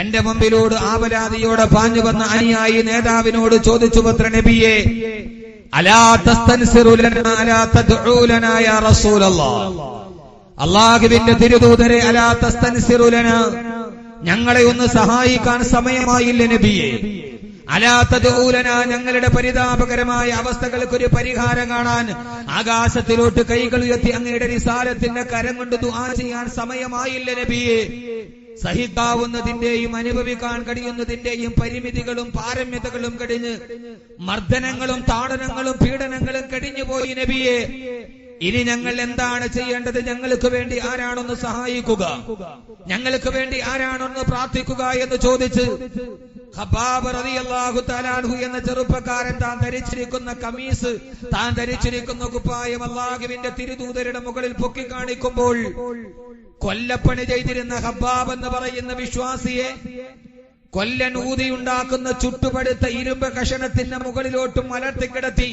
തന്റെ മുമ്പിലോട് ആപരാധിയോടെ പാഞ്ഞു വന്ന അനുയായി നേതാവിനോട് ചോദിച്ചു പത്ര നബിയെ അള്ളാഹുവിന്റെ തിരുദൂതരെ അലാ തസ്തൻസിറു ഞങ്ങളെ ഒന്ന് സഹായിക്കാൻ സമയമായില്ല നബിയെ. അലാത്തതൂലന ഞങ്ങളുടെ പരിതാപകരമായ അവസ്ഥകൾക്ക് ഒരു പരിഹാരം കാണാൻ ആകാശത്തിലോട്ട് കൈകൾ ഉയർത്തി അങ്ങയുടെ നിസാരത്തിന്റെ കരം കൊണ്ട് ദുആ ചെയ്യാൻ സമയമായില്ല നബിയെ. സഹിക്കാവുന്നതിന്റെയും അനുഭവിക്കാൻ കഴിയുന്നതിന്റെയും പരിമിതികളും പാരമ്യതകളും കഴിഞ്ഞ് മർദ്ദനങ്ങളും താടനങ്ങളും പീഡനങ്ങളും കഴിഞ്ഞുപോയി നബിയെ. ഇനി ഞങ്ങൾ എന്താണ് ചെയ്യേണ്ടത്? ഞങ്ങൾക്ക് വേണ്ടി ആരാണൊന്ന് സഹായിക്കുക? ഞങ്ങൾക്ക് വേണ്ടി ആരാണൊന്ന് പ്രാർത്ഥിക്കുക എന്ന് ചോദിച്ച് എന്ന ചെറുപ്പക്കാരൻ താൻ ധരിച്ചിരിക്കുന്ന കമീസ് താൻ ധരിച്ചിരിക്കുന്ന കുപ്പായം അള്ളാഹുവിന്റെ തിരുദൂതരുടെ മുകളിൽ പൊക്കി കാണിക്കുമ്പോൾ കൊല്ലപ്പണി ചെയ്തിരുന്ന ഹബാബ് എന്ന് പറയുന്ന വിശ്വാസിയെ കൊല്ലൻ ഊതിയുണ്ടാക്കുന്ന ചുട്ടുപടുത്ത ഇരുമ്പ് കഷണത്തിന്റെ മുകളിലോട്ടും മലർത്തിക്കിടത്തി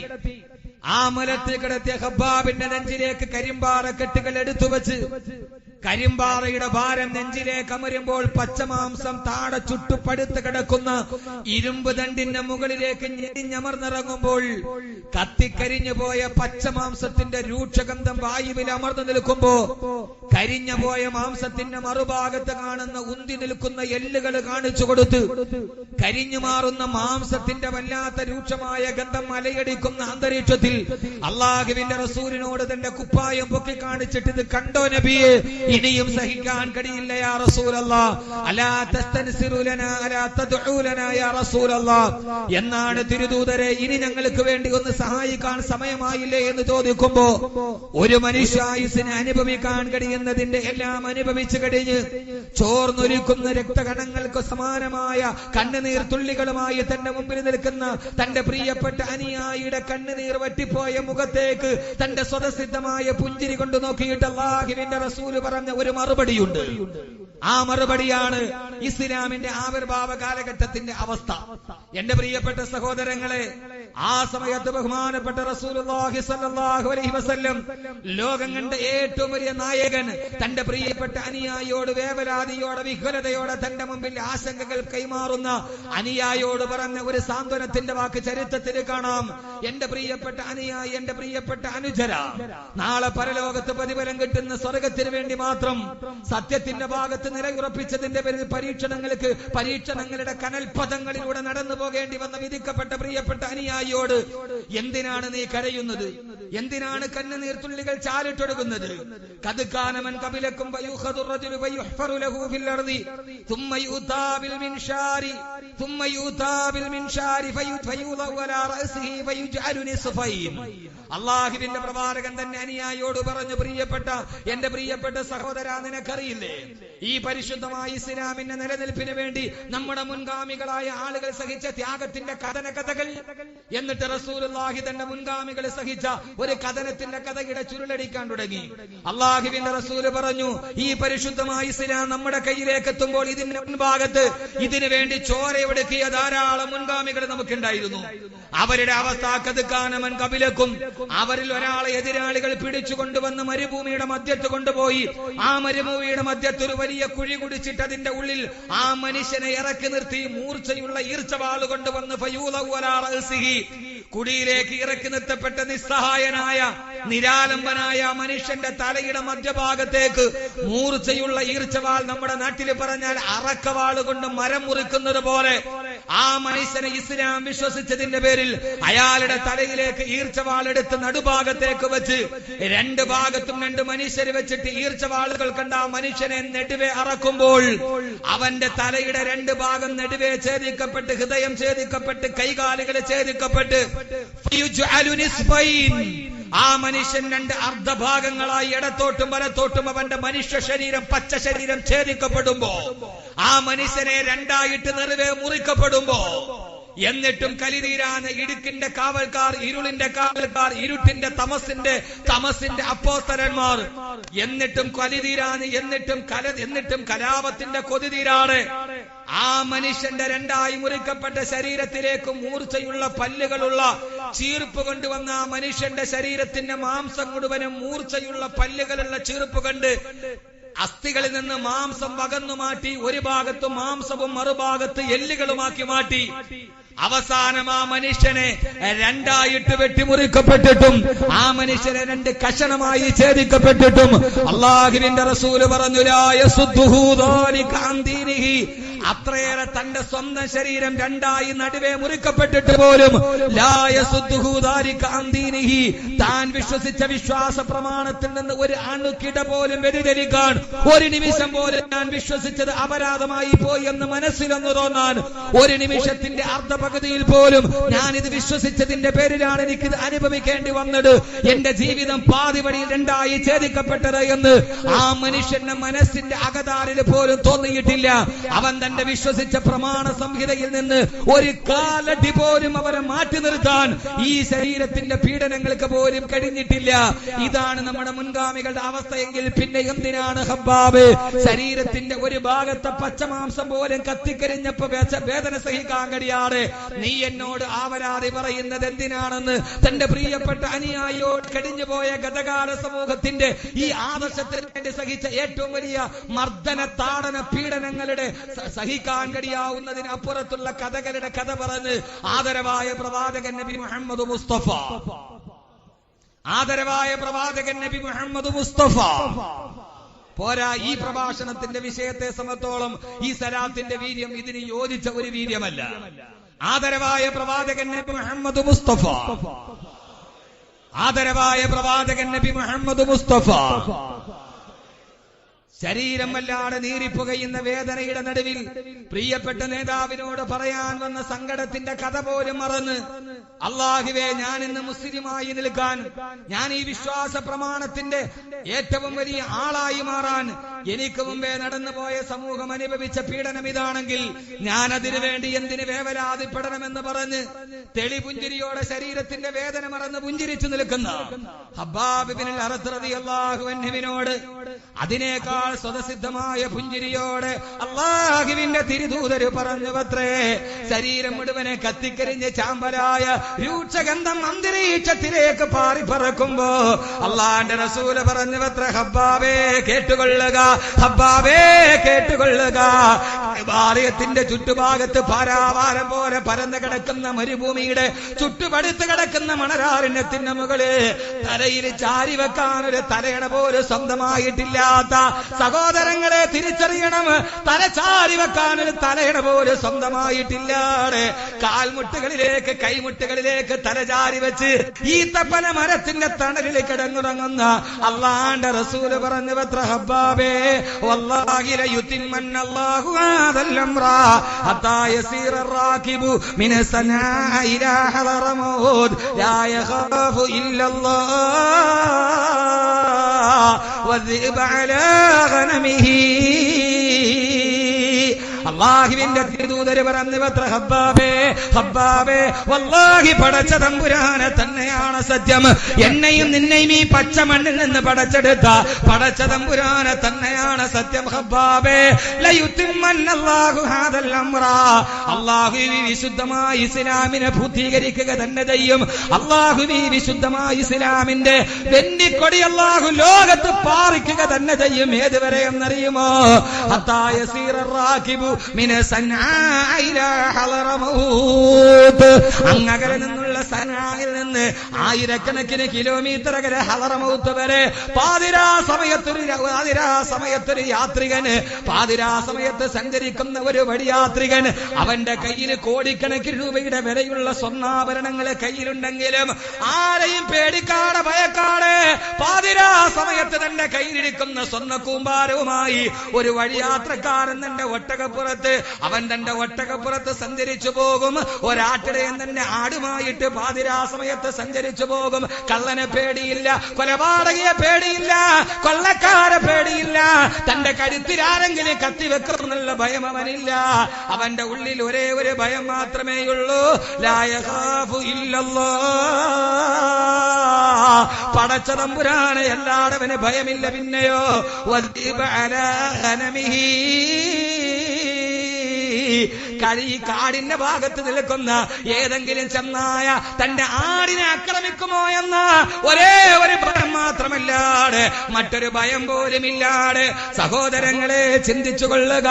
ആ മലത്തിൽ കിടത്തിയ ഹബ്ബാബിന്റെ നെഞ്ചിലേക്ക് കരിമ്പാറ കെട്ടുകൾ എടുത്തു വെച്ച് കരിമ്പാറയുടെ ഭാരം നെഞ്ചിലേക്ക് അമരുമ്പോൾ പച്ചമാംസം താടെ ചുട്ടുപടുത്ത് കിടക്കുന്ന ഇരുമ്പ് ദണ്ടിന്റെ മുകളിലേക്ക് ഞെരിഞ്ഞമർന്നിറങ്ങുമ്പോൾ കത്തിക്കരിഞ്ഞു പോയ പച്ചമാംസത്തിന്റെ രൂക്ഷഗന്ധം വായുവിൽ അമർന്നു നിൽക്കുമ്പോ കരിഞ്ഞു പോയ മാംസത്തിന്റെ മറുഭാഗത്ത് കാണുന്ന ഉന്തി നിൽക്കുന്ന എല്ലുകൾ കാണിച്ചു കൊടുത്ത് കരിഞ്ഞു മാറുന്ന മാംസത്തിന്റെ വല്ലാത്ത രൂക്ഷമായ ഗന്ധം മലയടിക്കുന്ന അന്തരീക്ഷത്തിൽ അള്ളാഹുവിന്റെ റസൂലിനോട് തന്റെ കുപ്പായം പൊക്കി കാണിച്ചിട്ട് ഇത് കണ്ടോ നബിയെ? ഇനിയും സഹിക്കാൻ കഴിയില്ല യാ റസൂലല്ലാ. അലാ അലാ യാ എന്നാണ് തിരുദൂതരെ ഇനി ഞങ്ങൾക്ക് വേണ്ടി ഒന്ന് സഹായിക്കാൻ സമയമായില്ലേ എന്ന് ചോദിക്കുമ്പോ ഒരു മനുഷ്യായുസിനെ അനുഭവിക്കാൻ കഴിയുന്നതിന്റെ എല്ലാം അനുഭവിച്ചു കഴിഞ്ഞ് ചോർന്നൊരുക്കുന്ന രക്തകണങ്ങൾക്ക് സമാനമായ കണ്ണുനീർ തുള്ളികളുമായി തന്റെ മുമ്പിൽ നിൽക്കുന്ന തന്റെ പ്രിയപ്പെട്ട അനിയായിയുടെ കണ്ണുനീർ വറ്റിപ്പോയ മുഖത്തേക്ക് തന്റെ സ്വതസിദ്ധമായ പുഞ്ചിരി കൊണ്ട് നോക്കിയിട്ട് അള്ളാഹുവിന്റെ റസൂൽ പറഞ്ഞ ഒരു മറുപടിയുണ്ട്. ആ മറുപടിയാണ് ഇസ്ലാമിന്റെ ആവിർഭാവ കാലഘട്ടത്തിന്റെ അവസ്ഥ. എന്റെ പ്രിയപ്പെട്ട സഹോദരങ്ങളെ ആ സമയത്ത് ബഹുമാനപ്പെട്ട റസൂലുള്ളാഹി സ്വല്ലല്ലാഹു അലൈഹി വസല്ലം ലോകം കണ്ട ഏറ്റവും വലിയ നായകൻ തന്റെ പ്രിയപ്പെട്ട അനുയായിയോട് വേവലാതിയോടെ വിഹ്വലതയോടെ തന്റെ മുമ്പിൽ ആശങ്കകൾ കൈമാറുന്ന അനുയായിയോട് പറഞ്ഞ ഒരു സാന്ത്വനത്തിന്റെ വാക്ക് ചരിത്രത്തിൽ കാണാം. എന്റെ പ്രിയപ്പെട്ട അനുയായി എന്റെ പ്രിയപ്പെട്ട അനുജര നാളെ പരലോകത്ത് പ്രതിഫലം കിട്ടുന്ന സ്വർഗത്തിന് വേണ്ടി മാത്രം സത്യത്തിന്റെ ഭാഗത്ത് നിലയുറപ്പിച്ചതിന്റെ പേരിൽ പരീക്ഷണങ്ങൾക്ക് പരീക്ഷണങ്ങളുടെ കനൽപഥങ്ങളിലൂടെ നടന്നു പോകേണ്ടി വന്ന വിധിക്കപ്പെട്ട പ്രിയപ്പെട്ട അനുയായിയോട് എന്തിനാണ് നീ കരയുന്നത്? എന്തിനാണ് കണ്ണുനീർത്തുള്ളികൾ ചാലിട്ടൊടുക്കുന്നത്? കതുക്കാനമൻ കപിലക്കും അള്ളാഹുവിന്റെ പ്രവാചകൻ തന്നെ അനുയായിയോട് പറഞ്ഞു പ്രിയപ്പെട്ട എന്റെ പ്രിയപ്പെട്ട സഹോദര നിനക്കറിയില്ലേ? ഈ പരിശുദ്ധമായ ഇസ്ലാമിന്റെ നിലനിൽപ്പിന് വേണ്ടി നമ്മുടെ മുൻഗാമികളായ ആളുകൾ സഹിച്ച ത്യാഗത്തിന്റെ കഥന കഥകൾ. എന്നിട്ട് റസൂലുള്ളാഹി തന്റെ മുൻഗാമികൾ സഹിച്ച ഒരു കഥനത്തിന്റെ കഥയുടെ ചുരുളടിക്കാൻ തുടങ്ങി. അള്ളാഹുവിന്റെ റസൂൽ പറഞ്ഞു ഈ പരിശുദ്ധമായ ഇസ്ലാം നമ്മുടെ കയ്യിലേക്ക് എത്തുമ്പോൾ ഇതിന്റെ മുൻഭാഗത്ത് ഇതിനു വേണ്ടി ചോരയൊടുക്കിയ ധാരാളം മുൻഗാമികൾ നമുക്കുണ്ടായിരുന്നു. അവരുടെ അവസ്ഥ കഥക്കാനമൻ കപിലക്കും അവരിൽ ഒരാളെ എതിരാളികൾ പിടിച്ചു കൊണ്ടുവന്ന് മരുഭൂമിയുടെ മധ്യത്ത് കൊണ്ടുപോയി. ആ മരുഭൂമിയുടെ മധ്യത്ത് ഒരു വലിയ കുഴി കുടിച്ചിട്ട് അതിന്റെ ഉള്ളിൽ ആ മനുഷ്യനെ ഇറക്കി നിർത്തി. മൂർച്ചയുള്ള ഈർച്ചവാൾ ഫയൂലൗ കുടിയിലേക്ക് ഇറക്കി നിർത്തപ്പെട്ട നിസ്സഹായനായ നിരാലംബനായ മനുഷ്യന്റെ തലയുടെ മധ്യഭാഗത്തേക്ക് മൂർച്ചയുള്ള ഈർച്ചവാൾ നമ്മുടെ നാട്ടിൽ പറഞ്ഞാൽ അറക്കവാൾ കൊണ്ട് മരം മുറിക്കുന്നത് പോലെ ആ മനുഷ്യനെ ഇസ്ലാം വിശ്വസിച്ചതിന്റെ പേരിൽ അയാളുടെ തലയിലേക്ക് ഈർച്ചവാൾ എടുത്ത് നടുഭാഗത്തേക്ക് വെച്ച് രണ്ട് ഭാഗത്തും രണ്ട് മനുഷ്യർ വെച്ചിട്ട് ഈർച്ചവാളുകൾ കണ്ട ആ മനുഷ്യനെ നെടുവെ അറക്കുമ്പോൾ അവന്റെ തലയുടെ രണ്ട് ഭാഗം നെടുവെ ഛേദിക്കപ്പെട്ട് ഹൃദയം ഛേദിക്കപ്പെട്ട് കൈകാലുകൾ ഛേദിക്കപ്പെട്ട്. ആ മനുഷ്യൻ രണ്ട് അർദ്ധഭാഗങ്ങളായി ഇടത്തോട്ടും വലത്തോട്ടും അവന്റെ മനുഷ്യ ശരീരം പച്ച ശരീരം ഛേദിക്കപ്പെടുമ്പോ ആ മനുഷ്യനെ രണ്ടായിട്ട് നിറവേ മുറിക്കപ്പെടുമ്പോ എന്നിട്ടും കലിതീരാന് ഇടുക്കിന്റെ കാവൽക്കാർ ഇരുളിന്റെ കാവൽക്കാർ ഇരുട്ടിന്റെ തമസിന്റെ തമസിന്റെ അപ്പോസ്തരന്മാർ എന്നിട്ടും കലിതീരാന് എന്നിട്ടും കല എന്നിട്ടും കലാപത്തിന്റെ കൊതിതീരാണ് ആ മനുഷ്യന്റെ രണ്ടായി മുറിക്കപ്പെട്ട ശരീരത്തിലേക്ക് മൂർച്ചയുള്ള പല്ലുകളുള്ള ചീർപ്പ് കൊണ്ടുവന്ന ആ മനുഷ്യന്റെ ശരീരത്തിന്റെ മാംസം മുഴുവനും മൂർച്ചയുള്ള പല്ലുകളുള്ള ചീർപ്പ് കണ്ട് അസ്ഥികളിൽ നിന്ന് മാംസം വകന്നു മാറ്റി ഒരു ഭാഗത്ത് മാംസവും മറുഭാഗത്ത് എല്ലുകളുമാക്കി മാറ്റി. അവസാനം ആ മനുഷ്യനെ രണ്ടായിട്ട് വെട്ടിമുറിക്കപ്പെട്ടിട്ടും ആ മനുഷ്യനെ രണ്ട് കഷണമായി ഛേദിക്കപ്പെട്ടിട്ടും അള്ളാഹുവിന്റെ റസൂൽ പറഞ്ഞു "ലാ യസുദ്ദുഹു ദാലിക അത്രയേറെ തന്റെ സ്വന്തം ശരീരം രണ്ടായി നടുവേ മുറിക്കപ്പെട്ടിട്ട് പോലും താൻ വിശ്വസിച്ച വിശ്വാസ പ്രമാണത്തിൽ നിന്ന് ഒരു അണുക്കിട പോലും വ്യതിചരിക്കാൻ ഒരു നിമിഷം പോലും ഞാൻ വിശ്വസിച്ചത് അപരാധമായി പോയി എന്ന് മനസ്സിലൊന്നു തോന്നാൻ ഒരു നിമിഷത്തിന്റെ അർദ്ധപകുതിയിൽ പോലും ഞാൻ ഇത് വിശ്വസിച്ചതിന്റെ പേരിലാണ് എനിക്കിത് അനുഭവിക്കേണ്ടി വന്നത് എന്റെ ജീവിതം പാതി വഴിയിൽ രണ്ടായി ഛേദിക്കപ്പെട്ടത് എന്ന് ആ മനുഷ്യന്റെ മനസ്സിന്റെ അകതാരിൽ പോലും തോന്നിയിട്ടില്ല അവൻ തന്റെ വിശ്വസിച്ച പ്രമാണ സംഹിതയിൽ നിന്ന് ഒരു കാലടി പോലും അവരെ മാറ്റി നിർത്താൻ ഈ ശരീരത്തിന്റെ പീഡനങ്ങൾക്ക് പോലും കഴിഞ്ഞിട്ടില്ല ഇതാണ് നമ്മുടെ മുൻഗാമികളുടെ അവസ്ഥയെങ്കിൽ പിന്നെ എന്തിനാണ് ഹബ്ബാബ് ശരീരത്തിന്റെ ഒരു ഭാഗത്തെ പച്ചമാംസം പോലും കത്തിക്കരിഞ്ഞപ്പോ വേദന സഹിക്കാൻ കഴിയാതെ നീ എന്നോട് ആവരാതി പറയുന്നത് എന്തിനാണെന്ന് തന്റെ പ്രിയപ്പെട്ട അനുയായിയോട് കടിഞ്ഞുപോയ ഗതകാല സമൂഹത്തിന്റെ ഈ ആദർശത്തിന് വേണ്ടി സഹിച്ച ഏറ്റവും വലിയ മർദ്ദന താടന പീഡനങ്ങളുടെ സഹിക്കാൻ കഴിയാവുന്നതിന് അപ്പുറത്തുള്ള കഥകളുടെ കഥ പറഞ്ഞ് ആദരവായ പ്രവാചകൻ നബി മുഹമ്മദ് മുസ്തഫ. ആദരവായ പ്രവാചകൻ നബി മുഹമ്മദ് മുസ്തഫ. പോരാ ഈ പ്രഭാഷണത്തിന്റെ വിഷയത്തെ സമത്തോളം ഈ സലാത്തിന്റെ വീര്യം ഇതിന് യോജിച്ച ഒരു വീര്യമല്ല. ആദരവായ പ്രവാചകൻ നബി മുഹമ്മദ് മുസ്തഫ. ആദരവായ പ്രവാചകൻ നബി മുഹമ്മദ് മുസ്തഫ. ശരീരം വല്ലാതെ നീറിപ്പുകയുന്ന വേദനയുടെ നടുവിൽ പ്രിയപ്പെട്ട നേതാവിനോട് പറയാൻ വന്ന സങ്കടത്തിന്റെ കഥ പോലും മറന്ന് അള്ളാഹുവേ ഞാൻ ഇന്ന് മുസ്ലിമായി നിൽക്കാൻ ഞാൻ ഈ വിശ്വാസ പ്രമാണത്തിന്റെ ഏറ്റവും വലിയ ആളായി മാറാൻ എനിക്ക് മുമ്പേ നടന്നുപോയ സമൂഹം അനുഭവിച്ച പീഡനം ഇതാണെങ്കിൽ ഞാൻ അതിനു വേണ്ടി എന്തിന് വേവലാതിപ്പെടണമെന്ന് പറഞ്ഞ് തെളിപുഞ്ചിരിയോടെ ശരീരത്തിന്റെ വേദന മറന്ന് പുഞ്ചിരിച്ചു നിൽക്കുന്ന ഹബ്ബാബിബിനിൽ അറത്തറതി അള്ളാഹുവിനോട് അതിനേക്കാൾ സ്വതസിദ്ധമായ പുഞ്ചിരിയോടെ അള്ളാഹുവിന്റെ തിരുദൂതര് പറഞ്ഞു പത്രേ ശരീരം മുഴുവനെ കത്തിക്കരിഞ്ഞ് ചാമ്പലായ രൂക്ഷഗന്ധം അന്തരീക്ഷത്തിലേക്ക് പാറി പറക്കുമ്പോ അള്ളാന്റെ റസൂൽ പറഞ്ഞു പത്ര ഹബ്ബാബേ കേട്ടുകൊള്ളുക ഹബ്ബാബേ കേട്ടുകൊള്ളുക. ബാലയത്തിന്റെ ചുറ്റുഭാഗത്ത് പാരാവാരം പോലെ പരന്നു കിടക്കുന്ന മരുഭൂമിയുടെ ചുറ്റുപടുത്ത് കിടക്കുന്ന മണരാരണ്യത്തിന്റെ മുകളിൽ തലയിൽ ചാരി വെക്കാൻ ഒരു തലയണ പോലും സ്വന്തമായിട്ടില്ലാത്ത സഹോദരങ്ങളെ തിരിച്ചറിയണം. തലച്ചാരി വെക്കാനൊരു തലയിട പോലെ സ്വന്തമായിട്ടില്ലാതെ കാൽമുട്ടുകളിലേക്ക് കൈമുട്ടുകളിലേക്ക് തലചാരി വെച്ച് ഈത്തപ്പന മരത്തിന്റെ തണലിൽ കിടങ്ങുറങ്ങുന്ന അള്ളാന്റെ റസൂൽ പറഞ്ഞു പത്ര ഹബ്ബാബേ വല്ലാഹില യുത്തിന്മൻ അള്ളാഹു ഇല്ലല്ലാഹ് വദ്ഇബ അലാ يسير الراكب من صنعاء الى حضرموت لا يخاف الا الله والذئب على غنمه അള്ളാഹുവിന്റെ തിരുദൂതര് പറഞ്ഞു പത്ര ഹബ്ബാബേ ഹബ്ബാബേ വല്ലാഹി പടച്ച തമ്പുരാനെ തന്നെയാണ് സത്യം. എന്നെയും നിന്നെയും ഈ പച്ച മണ്ണിൽ നിന്ന് പടച്ചെടുത്ത പടച്ച തമ്പുരാനെ തന്നെയാണ് സത്യം ഹബ്ബാബേ. അള്ളാഹു വിശുദ്ധമായ ഇസ്ലാമിനെ പൂർത്തീകരിക്കുക തന്നെ ചെയ്യും. അള്ളാഹു വിശുദ്ധമായ ഇസ്ലാമിന്റെ വെന്നിക്കൊടി അള്ളാഹു ലോകത്ത് പാറിക്കുക തന്നെ ചെയ്യും. ഏതുവരെ എന്നറിയുമോ? ഹത്തായ സീറാക്കിബു മിന സന്നായില ഹളറമൗത്ത്. നിന്നുള്ള സനായിൽ നിന്ന് ആയിരക്കണക്കിന് കിലോമീറ്റർ അകലെ ഹലറമൗത്ത് വരെ. പാതിരാ സമയത്തൊരു പാതിരാ സമയത്തൊരു യാത്രികന് പാതിരാ സമയത്ത് സഞ്ചരിക്കുന്ന ഒരു വഴിയാത്രികൻ അവന്റെ കയ്യിൽ കോടിക്കണക്കിന് രൂപയുടെ വിലയുള്ള സ്വർണാഭരണങ്ങൾ കയ്യിലുണ്ടെങ്കിലും ആരെയും പേടിക്കാടെ ഭയക്കാടെ പാതിരാ സമയത്ത് തന്റെ കയ്യിലിരിക്കുന്ന സ്വർണ കൂമ്പാരവുമായി ഒരു വഴിയാത്രക്കാരൻ തന്റെ ഒട്ടകപ്പുറത്ത് അവൻ തന്റെ ഒട്ടകപ്പുറത്ത് സഞ്ചരിച്ചു പോകും. ഒരാട്ടിടയൻ തന്നെ ആടുമായിട്ട് പാതിരാ സമയത്ത് സഞ്ചരിച്ചു പോകും. കള്ളനെ പേടിയില്ല കൊലപാതകയെ പേടിയില്ല കൊള്ളക്കാരെ പേടിയില്ല. തന്റെ കരുത്തിലാരെങ്കിലും കത്തിവെക്കുന്നുള്ള ഭയം അവനില്ല. അവന്റെ ഉള്ളിൽ ഒരേ ഒരു ഭയം മാത്രമേയുള്ളൂ. ലായഹാഫു ഇല്ലല്ലോ പടച്ച തമ്പുരാണ് എല്ലാടവന് ഭയമില്ല പിന്നെയോ. വദ്ദിബ അല ഈ കാടിന്റെ ഭാഗത്ത് നിൽക്കുന്ന ഏതെങ്കിലും ചെന്നായ തന്റെ ആടിനെ ആക്രമിക്കുമോ എന്ന ഒരേ ഒരു ഭയം മാത്രമല്ലാട് മറ്റൊരു ഭയം പോലും ഇല്ലാട് സഹോദരങ്ങളെ ചിന്തിച്ചു കൊള്ളുക.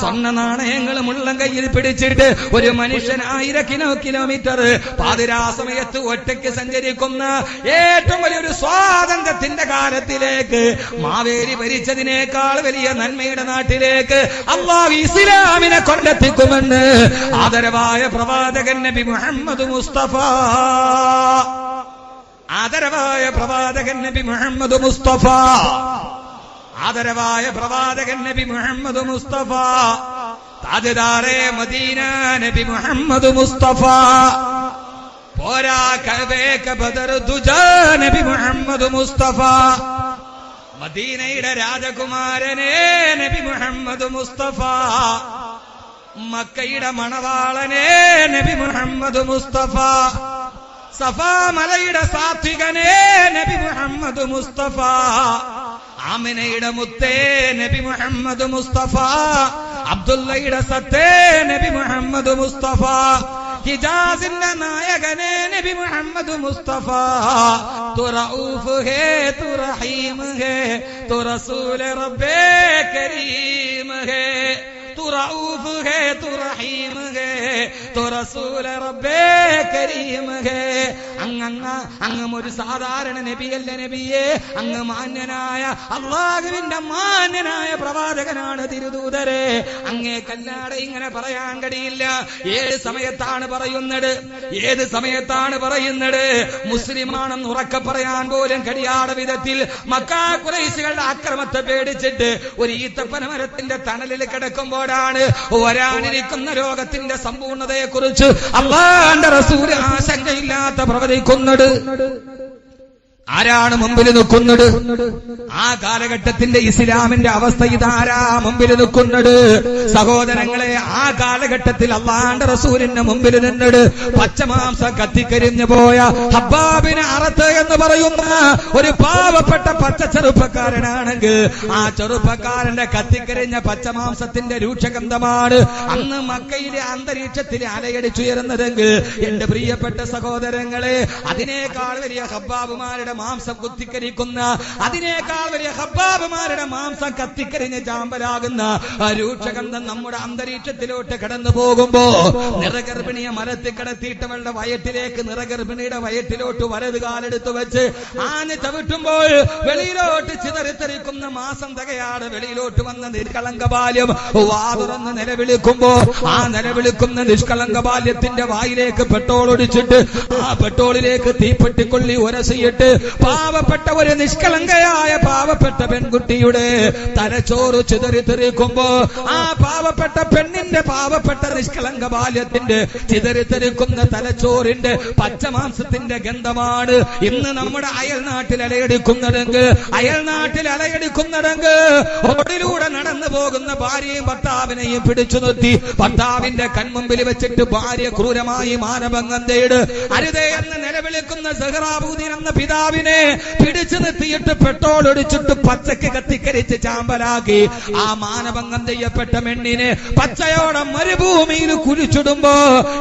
സ്വർണ നാണയങ്ങളും ഉള്ളം കയ്യിൽ പിടിച്ചിട്ട് ഒരു മനുഷ്യൻ ആയിരക്കിനോ കിലോ കിലോമീറ്റർ പാതിരാ സമയത്ത് ഒറ്റയ്ക്ക് സഞ്ചരിക്കുന്ന ഏറ്റവും വലിയൊരു സ്വാതന്ത്ര്യത്തിന്റെ കാലത്തിലേക്ക് മാവേലി ഭരിച്ചതിനേക്കാൾ വലിയ നന്മയുടെ നാട്ടിലേക്ക് അള്ളാഹു ഇസ്ലാമിനെ കൊണ്ടെത്തിക്കുമെന്ന് ആദരവായ പ്രവാചകൻ നബി മുഹമ്മദ് മുസ്തഫ. ആദരവായ പ്രവാചകൻ നബി മുഹമ്മദ് മുസ്തഫ. ആദരവായ പ്രവാചകൻ നബി മുഹമ്മദ് മുസ്തഫ. താജദാറെ മദീന നബി മുഹമ്മദ് മുസ്തഫ. പോരാ കവേക ബദർ ദുജ നബി മുഹമ്മദ് മുസ്തഫ. മദീനയുടെ രാജകുമാരനെ നബി മുഹമ്മദ് മുസ്തഫ. മക്കയുടെ മണവാളനെ നബി മുഹമ്മദ് മുസ്തഫ. സഫാ മലയുടെ സാത്വികനെ നബി മുഹമ്മദ് മുസ്തഫ. ആമിനയുടെ മുത്തേ നബി മുഹമ്മദ് മുസ്തഫ. അബ്ദുള്ളയുടെ സത്തേ നബി മുഹമ്മദ് മുസ്തഫ. ഹിജാസിന്റെ നായകനെ നബി മുഹമ്മദ് മുസ്തഫ. തുറഊഫ് ഹേ തുറഹീം ഹേ തുറസൂല റബ്ബേ കരീം ഹേ. തു റഊഫ് ഹേ റസൂല റബ്ബേ കരീം ഹേ അങ്ങ അങ്ങ് ഒരു സാധാരണ നബിയല്ല നബിയെ. അങ്ങ് മാന്യനായ അള്ളാഹുവിന്റെ മാന്യനായ പ്രവാചകനാണ് തിരുദൂതരെ. അങ്ങേ കല്ലാടെ ഇങ്ങനെ പറയാൻ കഴിയില്ല. ഏത് സമയത്താണ് പറയുന്നത്? ഏത് സമയത്താണ് പറയുന്നത്? മുസ്ലിമാണെന്ന് ഉറക്ക പറയാൻ പോലും കഴിയാട വിധത്തിൽ മക്കാ കുറേശികളുടെ ആക്രമത്തെ പേടിച്ചിട്ട് ഒരു ഈത്തപ്പന മരത്തിന്റെ തണലിൽ കിടക്കുമ്പോൾ കിടക്കുമ്പോഴാണ് വരാനിരിക്കുന്ന രോഗത്തിന്റെ സമ്പൂർണതയെ കുറിച്ച് അള്ളാന്റെ റസൂര് ആശങ്കയില്ലാത്ത പ്രവചിക്കുന്നത് ആരാണ് മുമ്പിൽ നിൽക്കുന്നത്? ആ കാലഘട്ടത്തിന്റെ ഇസ്ലാമിന്റെ അവസ്ഥ ഇതാരാ മുമ്പിൽ നിൽക്കുന്നത്? സഹോദരങ്ങളെ ആ കാലഘട്ടത്തിൽ അള്ളാന്റെ റസൂലിന്റെ മുമ്പിൽ നിന്നിട് പച്ചമാംസം കത്തിക്കരിഞ്ഞു പോയ ഹബ്ബാബിന് അറത്ത് എന്ന് പറയുന്ന ഒരു പാവപ്പെട്ട പച്ച ചെറുപ്പക്കാരനാണെങ്കിൽ ആ ചെറുപ്പക്കാരന്റെ കത്തിക്കരിഞ്ഞ പച്ചമാംസത്തിന്റെ രൂക്ഷഗന്ധമാണ് അന്ന് മക്കയിലെ അന്തരീക്ഷത്തിൽ അലയടിച്ചുയരുന്നതെങ്കിൽ എന്റെ പ്രിയപ്പെട്ട സഹോദരങ്ങളെ അതിനേക്കാൾ വലിയ ഹബ്ബാബുമാരുടെ മാംസം കുത്തിക്കരിക്കുന്ന അതിനേക്കാൾ വലിയ ഹബ്ബാബുമാരുടെ മാംസം കത്തിക്കരിഞ്ഞ് ചാമ്പലാകുന്ന രൂക്ഷഗന്ധം നമ്മുടെ അന്തരീക്ഷത്തിലോട്ട് കടന്നു പോകുമ്പോ നിറഗർഭിണിയെ മരത്തിൽ കിടത്തിയിട്ടവളുടെ വയറ്റിലേക്ക് നിറഗർഭിണിയുടെ വയറ്റിലോട്ട് വലത് കാലെടുത്ത് വെച്ച് ആഞ്ഞ് ചവിട്ടുമ്പോൾ വെളിയിലോട്ട് ചിതറിത്തെറിക്കുന്ന മാസം തകയാട് വെളിയിലോട്ട് വന്ന നിഷ്കളങ്ക ബാല്യം വാതുറന്ന് നിലവിളിക്കുമ്പോ ആ നിലവിളിക്കുന്ന നിഷ്കളങ്ക ബാല്യത്തിന്റെ വായിലേക്ക് പെട്രോൾ ഒടിച്ചിട്ട് ആ പെട്രോളിലേക്ക് തീപ്പെട്ടിക്കൊള്ളി ഉരസിയിട്ട് പാവപ്പെട്ട ഒരു നിഷ്കളങ്കയായ പാവപ്പെട്ട പെൺകുട്ടിയുടെ തലച്ചോറ് ചിതറിത്തെറിക്കുമ്പോ ആ പാവപ്പെട്ട പെണ്ണിന്റെ പാവപ്പെട്ട നിഷ്കളങ്ക ബാല്യത്തിന്റെ ചിതറിത്തെറിക്കുന്ന തലച്ചോറിന്റെ പച്ചമാംസത്തിന്റെ ഗന്ധമാണ് ഇന്ന് നമ്മുടെ അയൽനാട്ടിൽ അലയടിക്കുന്നതെങ്കിൽ അയൽനാട്ടിൽ അലയടിക്കുന്നതെങ്കിൽ റോഡിലൂടെ നടന്നു പോകുന്ന ഭാര്യയും ഭർത്താവിനെയും പിടിച്ചു നിർത്തി ഭർത്താവിന്റെ കൺമുമ്പിൽ വെച്ചിട്ട് ഭാര്യ ക്രൂരമായി മാനഭംഗം തേട്. അരുതേ എന്ന് നിലവിളിക്കുന്ന സഹറാബൂദീൻ എന്ന പിതാവിനെ പിടിച്ചു നിർത്തിയിട്ട് പെട്രോൾ ഒടിച്ചിട്ട് പച്ചക്ക് കത്തിക്കരിച്ച് ചാമ്പലാക്കി ആ മാനഭംഗം ചെയ്യപ്പെട്ട മെണ്ണിനെ പച്ചയോടെ മരുഭൂമിയിൽ കുഴിച്ചിടുമ്പോ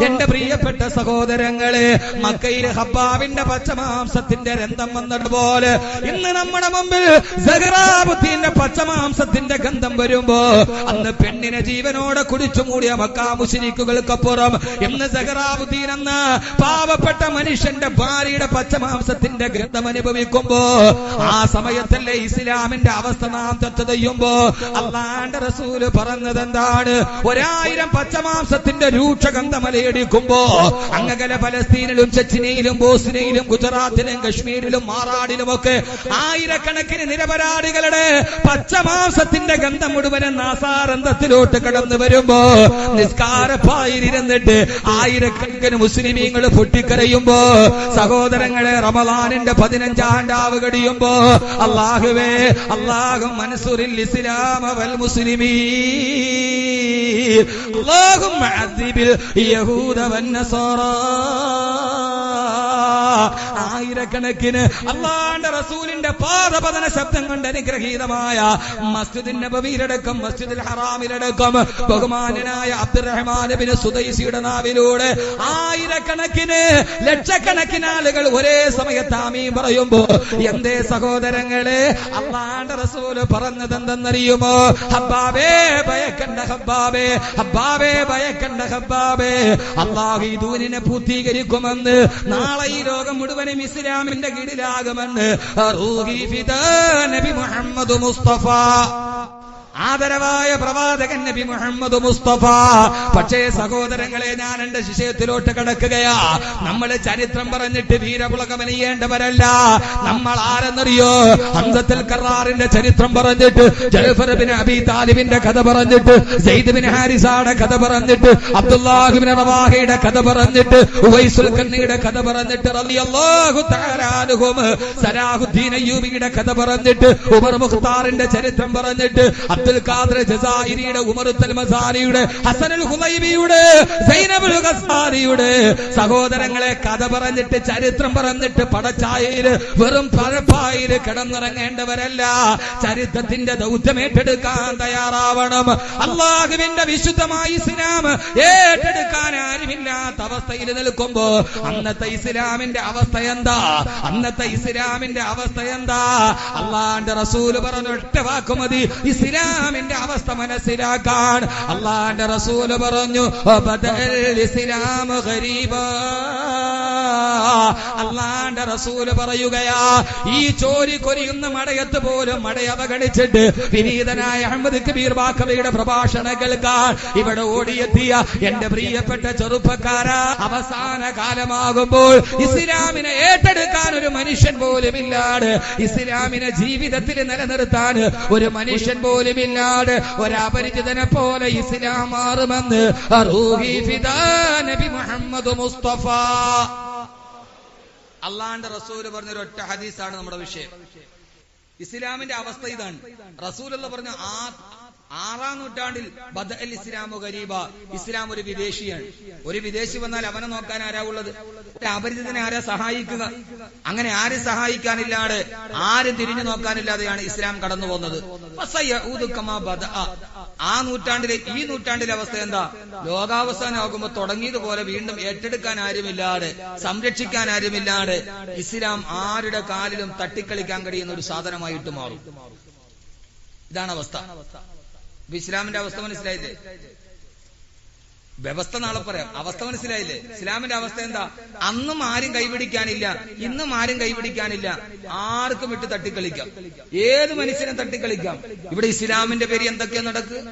എന്റെ പ്രിയപ്പെട്ട സഹോദരങ്ങളെ മക്കയിലെ ഹബ്ബാവിന്റെ പച്ചമാംസത്തിന്റെ രന്ധം വന്നതുപോലെ ഇന്ന് നമ്മുടെ മുമ്പിൽ സഹറാബുദ്ദീന്റെ പച്ചമാംസത്തിന്റെ ഗന്ധം വരുമ്പോ അന്ന് പെണ്ണിനെ ജീവനോടെ കുടിച്ചു മൂടിയ മക്കാമുശിരിക്കുകൾക്കപ്പുറം ഇന്ന് സഹറാബുദ്ദീൻ എന്ന പാവപ്പെട്ട മനുഷ്യന്റെ ഭാര്യയുടെ പച്ചമാംസത്തിന്റെ ഗന്ധം അനുഭവിക്കുമ്പോ ആ സമയത്തല്ലേ ഇസ്ലാമിന്റെ അവസ്ഥ നാം ചർച്ച ചെയ്യുമ്പോ അള്ളാന്റെ റസൂൽ പറഞ്ഞത് എന്താണ് ഒരായിരം പച്ചമാംസത്തിന്റെ രൂക്ഷഗന്ധം അലയടിക്കുമ്പോ അങ്ങകല ഫലസ്തീനിലും ചെച്ചിനയിലും ബോസ്നിയിലും ഗുജറാത്തിലും കശ്മീരിലും മാറാടിലും ഒക്കെ ആയിരക്കണക്കിന് നിരപരാധികളുടെ പച്ചമാംസത്തിന്റെ ഗന്ധം മുഴുവൻ നാസാരന്ധത്തിലോട്ട് കടന്നു വരുമ്പോ നിസ്കാരപ്പായിരുന്നിട്ട് ആയിരക്കണക്കിന് മുസ്ലിമീങ്ങൾ പൊട്ടിക്കരയുമ്പോ സഹോദരങ്ങളെ റമലാനിന്റെ പതിനഞ്ചാണ്ടാവ് കടിയുമ്പോ അള്ളാഹുവേ അള്ളാഹു മനസ്സുറിൽ ഇസ്ലാമ വൽ മുസ്ലിമീ അള്ളാഹും യഹൂദ വന്നസോറ ആയിരക്കണക്കിന് അള്ളാന്റെ റസൂലിന്റെ പാദപതന ശബ്ദം കൊണ്ട് അനുഗ്രഹീതമായ മസ്ജിദിന്റെ നബവിയിലടക്കം മസ്ജിദുൽ ഹറാമിലടക്കം ബഹുമാനനായ അബ്ദുറഹ്മാൻ ബിൻ സുദൈസിയുടെ നാവിലൂടെ ആയിരക്കണക്കിന് ലക്ഷക്കണക്കിന് ആളുകൾ ഒരേ സമയത്ത് ആമീൻ പറയുമ്പോ എന്തേ സഹോദരങ്ങളെ അള്ളാന്റെ റസൂൽ പറഞ്ഞത് എന്തെന്നറിയുമോ? ഹബ്ബാബേ ഭയക്കണ്ട ഹബ്ബാബേ ഹബ്ബാബേ ഭയക്കണ്ട ഹബ്ബാബേ അള്ളാഹു ഈ ദൂരിനെ പൂർത്തീകരിക്കുമെന്ന് നാളെ ഈ ലോകം മുഴുവനും ഇസ്ലാമിന്റെ കീഴിലാകുമെന്ന് റൂഹി ഫിദാ നബി മുഹമ്മദ് മുസ്തഫ ആദരവായ പ്രവാചകൻ നബി മുഹമ്മദ് മുസ്തഫ. പക്ഷേ സഹോദരങ്ങളെ ഞാൻ എന്റെ വിഷയത്തിലോട്ട് കിടക്കുകയാ. നമ്മൾ ചരിത്രം പറഞ്ഞിട്ട് വീരപുളകമനിയേണ്ടവരല്ല നമ്മൾ ആരെന്നറിയോ? അന്തത്തിൽ കറാറിന്റെ ചരിത്രം പറഞ്ഞിട്ട് ജലഫർ ബിൻ അബി താലിബിന്റെ കഥ പറഞ്ഞിട്ട് സെയ്ദ് ബിൻ ഹാരിസാടെ കഥ പറഞ്ഞിട്ട് അബ്ദുല്ലാഹിബിൻ റവാഹയുടെ കഥ പറഞ്ഞിട്ട് ഉവൈസുൽ കന്നിയുടെ കഥ പറഞ്ഞിട്ട് റളിയല്ലാഹു തആല സലാഹുദ്ദീൻ അയ്യൂബിയുടെ കഥ പറഞ്ഞിട്ട് ഉമർ മുഖ്താറിന്റെ ചരിത്രം പറഞ്ഞിട്ട് അബ്ദുൽ ഖാദർ സൈനബുൽ ഖസാരിയുടെ സഹോദരങ്ങളെ കഥ പറഞ്ഞിട്ട് ചരിത്രം പറഞ്ഞിട്ട് പടച്ചായയിൽ വെറും പരപ്പായിൽ കിടന്നിറങ്ങേണ്ടവരല്ല. ചരിത്രത്തിന്റെ ദൗത്യം ഏറ്റെടുക്കാൻ തയ്യാറാവണം. അള്ളാഹുവിന്റെ വിശുദ്ധമായ ഇസ്ലാം ഏറ്റെടുക്കാൻ ആരുമില്ലാത്ത അവസ്ഥയിൽ നിൽക്കുമ്പോ അന്നത്തെ ഇസ്ലാമിന്റെ അവസ്ഥ എന്താ? അന്നത്തെ ഇസ്ലാമിന്റെ അവസ്ഥ എന്താ? അള്ളാന്റെ റസൂൽ പറഞ്ഞ ഒറ്റ ഇസ്ലാം ഇസ്ലാമിന്റെ അവസ്ഥ മനസ്സിലാക്കാൻ അള്ളാന്റെ റസൂൽ പറഞ്ഞു ഇസ്ലാം ഗരീബാ." അള്ളാന്റെ റസൂൽ പറയുകയാ ഈ ചോരി കൊരിയുന്ന മടയത്ത് പോലും മടയ അവഗണിച്ചിട്ട് വിനീതനായ അഹമ്മദ് കബീർ ബാക്കവയുടെ പ്രഭാഷണം കേൾക്കാൻ ഇവിടെ ഓടിയെത്തിയ എന്റെ പ്രിയപ്പെട്ട ചെറുപ്പക്കാരാ അവസാന കാലമാകുമ്പോൾ ഇസ്ലാമിനെ ഏറ്റെടുക്കാൻ ഒരു മനുഷ്യൻ പോലും ഇല്ലാട് ഇസ്ലാമിനെ ജീവിതത്തിൽ നിലനിർത്താൻ ഒരു മനുഷ്യൻ പോലും ഇല്ലാട് ഒരപരിചിതനെ പോലെ ഇസ്ലാം മാറുമെന്ന് നബി മുഹമ്മദ് മുസ്തഫ. അള്ളാന്റെ റസൂൽ പറഞ്ഞ ഒറ്റ ഹദീസാണ് നമ്മുടെ വിഷയം. ഇസ്ലാമിന്റെ അവസ്ഥ ഇതാണ്. റസൂൽ എന്ന് പറഞ്ഞ ആ ആറാം നൂറ്റാണ്ടിൽ ബദ അൽ ഇസ്ലാമു ഗരീബ. ഇസ്ലാം ഒരു വിദേശിയാണ്. ഒരു വിദേശി വന്നാൽ അവനെ നോക്കാൻ ആരാ ഉള്ളത്? അപരിചിതനെ ആരാ സഹായിക്കുക? അങ്ങനെ ആരും സഹായിക്കാനില്ലാതെ ആരും തിരിഞ്ഞു നോക്കാനില്ലാതെയാണ് ഇസ്ലാം കടന്നു പോകുന്നത്. ആ നൂറ്റാണ്ടിലെ ഈ നൂറ്റാണ്ടിലെ അവസ്ഥ എന്താ? ലോകാവസാനമാകുമ്പോ തുടങ്ങിയതുപോലെ വീണ്ടും ഏറ്റെടുക്കാൻ ആരുമില്ലാതെ സംരക്ഷിക്കാൻ ആരുമില്ലാതെ ഇസ്ലാം ആരുടെ കാലിലും തട്ടിക്കളിക്കാൻ കഴിയുന്ന ഒരു സാധനമായിട്ട് മാറും. ഇതാണ് അവസ്ഥ. ഇപ്പൊ ഇസ്ലാമിന്റെ അവസ്ഥ മനസ്സിലായില്ലേ? വ്യവസ്ഥ നാളെ പറയാം. അവസ്ഥ മനസ്സിലായില്ലേ? ഇസ്ലാമിന്റെ അവസ്ഥ എന്താ? അന്നും ആരും കൈപിടിക്കാനില്ല ഇന്നും ആരും കൈപിടിക്കാനില്ല. ആർക്കും ഇട്ട് തട്ടിക്കളിക്കാം. ഏത് മനുഷ്യനെ തട്ടിക്കളിക്കാം. ഇവിടെ ഇസ്ലാമിന്റെ പേര് എന്തൊക്കെയാ നടക്ക്?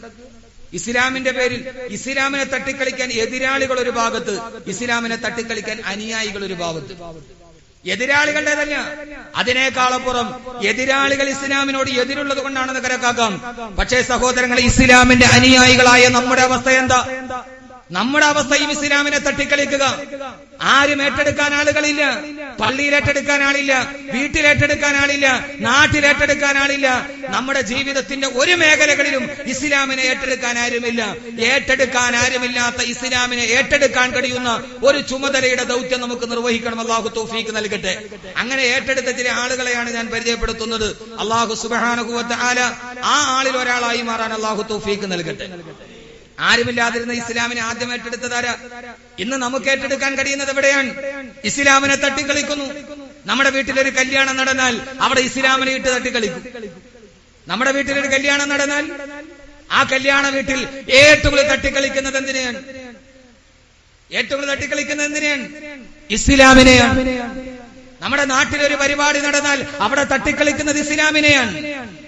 ഇസ്ലാമിന്റെ പേരിൽ ഇസ്ലാമിനെ തട്ടിക്കളിക്കാൻ എതിരാളികൾ ഒരു ഭാഗത്ത് ഇസ്ലാമിനെ തട്ടിക്കളിക്കാൻ അനുയായികൾ ഒരു ഭാഗത്ത്. എതിരാളികളുടെ തന്നെ അതിനേക്കാളപ്പുറം എതിരാളികൾ ഇസ്ലാമിനോട് എതിരുള്ളത് കൊണ്ടാണെന്ന് കരക്കാക്കാം. പക്ഷേ സഹോദരങ്ങൾ ഇസ്ലാമിന്റെ അനുയായികളായ നമ്മുടെ അവസ്ഥ എന്താ? നമ്മുടെ അവസ്ഥയും ഇസ്ലാമിനെ തട്ടിക്കളിക്കുക. ആരും ഏറ്റെടുക്കാൻ ആളുകളില്ല. പള്ളിയിൽ ഏറ്റെടുക്കാൻ ആളില്ല. വീട്ടിൽ ഏറ്റെടുക്കാൻ ആളില്ല. നാട്ടിൽ ഏറ്റെടുക്കാൻ ആളില്ല. നമ്മുടെ ജീവിതത്തിന്റെ ഒരു മേഖലകളിലും ഇസ്ലാമിനെ ഏറ്റെടുക്കാൻ ആരുമില്ല. ഏറ്റെടുക്കാൻ ആരുമില്ലാത്ത ഇസ്ലാമിനെ ഏറ്റെടുക്കാൻ കഴിയുന്ന ഒരു ചുമതലയുടെ ദൗത്യം നമുക്ക് നിർവഹിക്കണം. അള്ളാഹു തോഫീക്ക് നൽകട്ടെ. അങ്ങനെ ഏറ്റെടുത്ത ചില ആളുകളെയാണ് ഞാൻ പരിചയപ്പെടുത്തുന്നത്. അള്ളാഹു സുബാനുഭവത്തെ ആല ആ ആളിൽ ഒരാളായി മാറാൻ അള്ളാഹു തോഫീക്ക് നൽകട്ടെ. ആരുമില്ലാതിരുന്ന ഇസ്ലാമിനെ ആദ്യം ഏറ്റെടുത്തതാരാ ഇന്ന് നമുക്ക് ഏറ്റെടുക്കാൻ കഴിയുന്നത് എവിടെയാണ്? ഇസ്ലാമിനെ തട്ടിക്കളിക്കുന്നു. നമ്മുടെ വീട്ടിലൊരു കല്യാണം നടന്നാൽ അവിടെ ഇസ്ലാമിനെ ഇട്ട് തട്ടിക്കളിക്കും. നമ്മുടെ വീട്ടിലൊരു കല്യാണം നടന്നാൽ ആ കല്യാണ വീട്ടിൽ ഏറ്റവും കൂടുതൽ തട്ടിക്കളിക്കുന്നത് എന്തിനെയാണ്? ഏറ്റവും കൂടുതൽ തട്ടിക്കളിക്കുന്നത് എന്തിനെയാണ്? ഇസ്ലാമിനെയാണ്. നമ്മുടെ നാട്ടിലൊരു പരിപാടി നടന്നാൽ അവിടെ തട്ടിക്കളിക്കുന്നത് ഇസ്ലാമിനെയാണ്.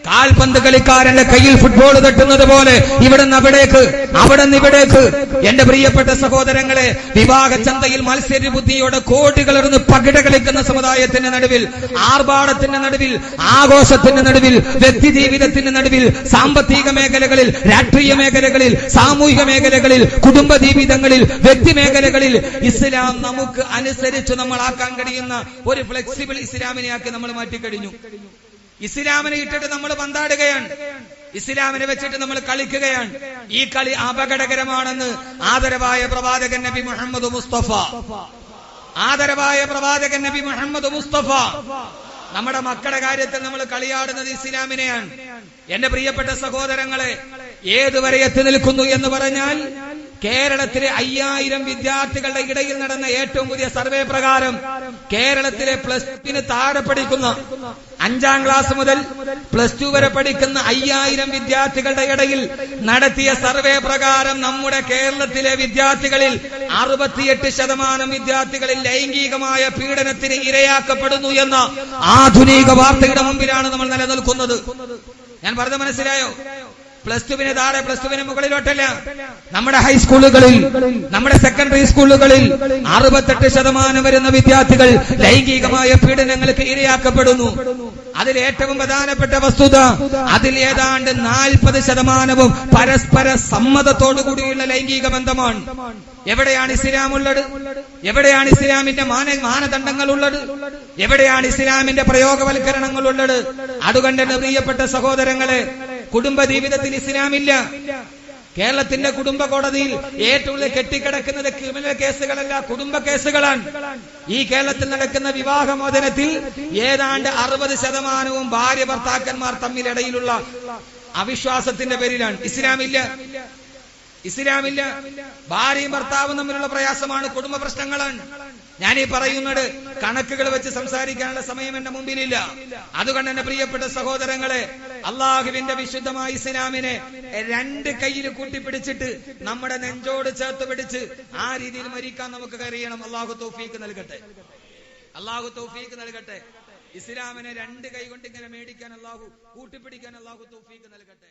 കാൽപന്ത് കളിക്കാരന്റെ കയ്യിൽ ഫുട്ബോൾ തട്ടുന്നത് പോലെ ഇവിടെ നിന്ന് അവിടേക്ക് അവിടെ നിന്ന് ഇവിടേക്ക്. എന്റെ പ്രിയപ്പെട്ട സഹോദരങ്ങളെ വിവാഹ ചന്തയിൽ മത്സര ബുദ്ധിയോടെ കോടികളെറിഞ്ഞ് പകിട കളിക്കുന്ന സമുദായത്തിന്റെ നടുവിൽ ആർഭാടത്തിന്റെ നടുവിൽ ആഘോഷത്തിന്റെ നടുവിൽ വ്യക്തി ജീവിതത്തിന്റെ നടുവിൽ സാമ്പത്തിക മേഖലകളിൽ രാഷ്ട്രീയ മേഖലകളിൽ സാമൂഹിക മേഖലകളിൽ കുടുംബ ജീവിതങ്ങളിൽ വ്യക്തി മേഖലകളിൽ ഇസ്ലാം നമുക്ക് അനുസരിച്ച് നമ്മൾ ആക്കാൻ കഴിയുന്ന ഒരു ഫ്ലെക്സിബിൾ ഇസ്ലാമിനെ ആക്കി നമ്മൾ മാറ്റിക്കഴിഞ്ഞു. ഇസ്ലാമിനെ ഇട്ടിട്ട് നമ്മൾ പന്താടുകയാണ്. ഇസ്ലാമിനെ വെച്ചിട്ട് നമ്മൾ കളിക്കുകയാണ്. ഈ കളി അപകടകരമാണെന്ന് ആദരവായ പ്രവാചകൻ നബി മുഹമ്മദ് മുസ്തഫ. ആദരവായ പ്രവാചകൻ നബി മുഹമ്മദ് മുസ്തഫ. നമ്മുടെ മക്കളുടെ കാര്യത്തിൽ നമ്മൾ കളിയാടുന്നത് ഇസ്ലാമിനെയാണ്. എന്റെ പ്രിയപ്പെട്ട സഹോദരങ്ങളെ ഏതുവരെ എത്തി നിൽക്കുന്നു എന്ന് പറഞ്ഞാൽ കേരളത്തിലെ അയ്യായിരം വിദ്യാർത്ഥികളുടെ ഇടയിൽ നടന്ന ഏറ്റവും പുതിയ സർവേ പ്രകാരം കേരളത്തിലെ പ്ലസ് ടുവിന് താഴെ പഠിക്കുന്ന അഞ്ചാം ക്ലാസ് മുതൽ പ്ലസ് ടു വരെ പഠിക്കുന്ന അയ്യായിരം വിദ്യാർത്ഥികളുടെ ഇടയിൽ നടത്തിയ സർവേ പ്രകാരം നമ്മുടെ കേരളത്തിലെ വിദ്യാർത്ഥികളിൽ അറുപത്തിയെട്ട് ശതമാനം വിദ്യാർത്ഥികളിൽ ലൈംഗികമായ പീഡനത്തിന് ഇരയാക്കപ്പെടുന്നു എന്ന ആധുനിക വാർത്തയുടെ മുമ്പിലാണ് നമ്മൾ നിലനിൽക്കുന്നത്. ഞാൻ പറഞ്ഞ മനസ്സിലായോ? പ്ലസ് ടുവിന് താഴെ പ്ലസ് ടുവിന് മുകളിലോട്ടല്ല. നമ്മുടെ ഹൈസ്കൂളുകളിൽ നമ്മുടെ സെക്കൻഡറി സ്കൂളുകളിൽ അറുപത്തെട്ട് ശതമാനം വരുന്ന വിദ്യാർത്ഥികൾ ലൈംഗികമായ പീഡനങ്ങൾക്ക് ഇരയാക്കപ്പെടുന്നു. അതിൽ ഏറ്റവും പ്രധാനപ്പെട്ട വസ്തുത അതിൽ ഏതാണ്ട് നാൽപ്പത് ശതമാനവും പരസ്പര സമ്മതത്തോടു കൂടിയുള്ള ലൈംഗിക ബന്ധമാണ്. എവിടെയാണ് ഇസ്ലാം ഉള്ളത്? എവിടെയാണ് ഇസ്ലാമിന്റെ മാന മാനദണ്ഡങ്ങൾ ഉള്ളത്? എവിടെയാണ് ഇസ്ലാമിന്റെ പ്രയോഗവൽക്കരണങ്ങൾ ഉള്ളത്? അതുകൊണ്ട് പ്രിയപ്പെട്ട സഹോദരങ്ങളെ കുടുംബ ജീവിതത്തിൽ ഇസ്ലാമില്ല. കേരളത്തിന്റെ കുടുംബ കോടതിയിൽ ഏറ്റവും കൂടുതൽ കെട്ടിക്കിടക്കുന്നത് ക്രിമിനൽ കേസുകളല്ല കുടുംബ കേസുകളാണ്. ഈ കേരളത്തിൽ നടക്കുന്ന വിവാഹമോചനത്തിൽ ഏതാണ്ട് അറുപത് ശതമാനവും ഭാര്യ ഭർത്താക്കന്മാർ തമ്മിലിടയിലുള്ള അവിശ്വാസത്തിന്റെ പേരിലാണ്. ഇസ്ലാമില്ല. ഇസ്ലാമില്ല. ഭാര്യയും ഭർത്താവും തമ്മിലുള്ള പ്രയാസമാണ് കുടുംബ പ്രശ്നങ്ങളാണ്. ഞാൻ ഈ പറയുന്നത് കണക്കുകൾ വെച്ച് സംസാരിക്കാനുള്ള സമയം എന്റെ മുമ്പിലില്ല. അതുകൊണ്ട് എന്റെ പ്രിയപ്പെട്ട സഹോദരങ്ങളെ അള്ളാഹുവിന്റെ വിശുദ്ധമായ ഇസ്ലാമിനെ രണ്ട് കയ്യിൽ കൂട്ടിപ്പിടിച്ചിട്ട് നമ്മുടെ നെഞ്ചോട് ചേർത്ത് പിടിച്ച് ആ രീതിയിൽ മരിക്കാൻ നമുക്ക് കഴിയണം. അള്ളാഹു തോഫീക്ക് നൽകട്ടെ. അള്ളാഹു തോഫീക്ക് നൽകട്ടെ. ഇസ്ലാമിനെ രണ്ട് കൈ കൊണ്ട് ഇങ്ങനെ മേടിക്കാൻ അള്ളാഹു കൂട്ടിപ്പിടിക്കാൻ അള്ളാഹു തോഫീക്ക് നൽകട്ടെ.